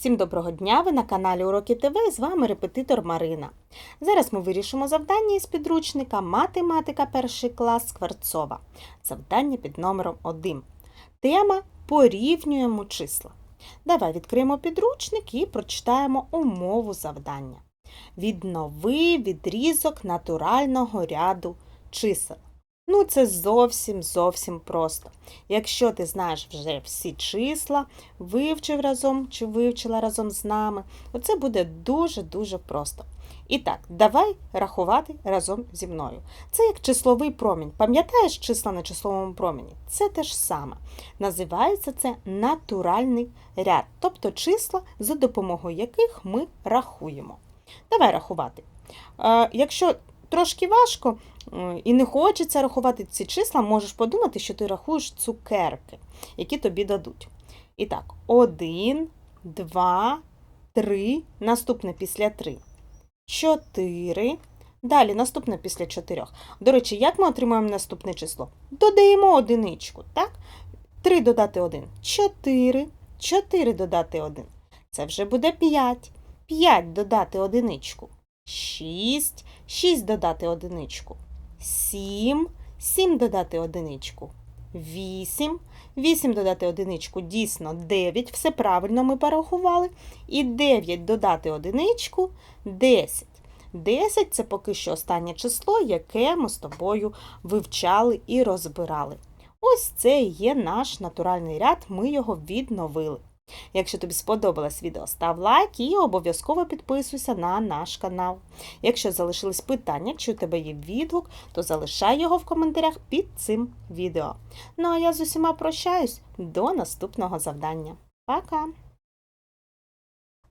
Всім доброго дня! Ви на каналі Уроки ТВ з вами репетитор Марина. Зараз ми вирішимо завдання із підручника Математика перший клас Скворцова. Завдання під номером 1. Тема Порівнюємо числа. Давай відкриємо підручник і прочитаємо умову завдання. Віднови відрізок натурального ряду чисел. Ну, це зовсім зовсім просто. Якщо ти знаєш вже всі числа, вивчив разом чи вивчила разом з нами, оце буде дуже-дуже просто. І так, давай рахувати разом зі мною. Це як числовий промінь. Пам'ятаєш числа на числовому промені? Це те ж саме. Називається це натуральний ряд, тобто числа, за допомогою яких ми рахуємо. Давай рахувати. Е, якщо трошки важко е, і не хочеться рахувати ці числа, можеш подумати, що ти рахуєш цукерки, які тобі дадуть. І так, один, два, три, наступне після три, чотири. Далі наступне після чотирьох. До речі, як ми отримуємо наступне число? Додаємо одиничку, так? 3 додати 1 – 4. 4 додати 1 – це вже буде 5. 5 додати одиничку – 6. 6 додати одиничку – 7. 7 додати одиничку – 8. 8 додати одиничку – дійсно 9. Все правильно ми порахували. І 9 додати одиничку – 10. 10 – це поки що останнє число, яке ми з тобою вивчали і розбирали. Ось це і є наш натуральний ряд, ми його відновили. Якщо тобі сподобалось відео, став лайк і обов'язково підписуйся на наш канал. Якщо залишились питання, чи у тебе є відгук, то залишай його в коментарях під цим відео. Ну а я з усіма прощаюсь до наступного завдання. Пока!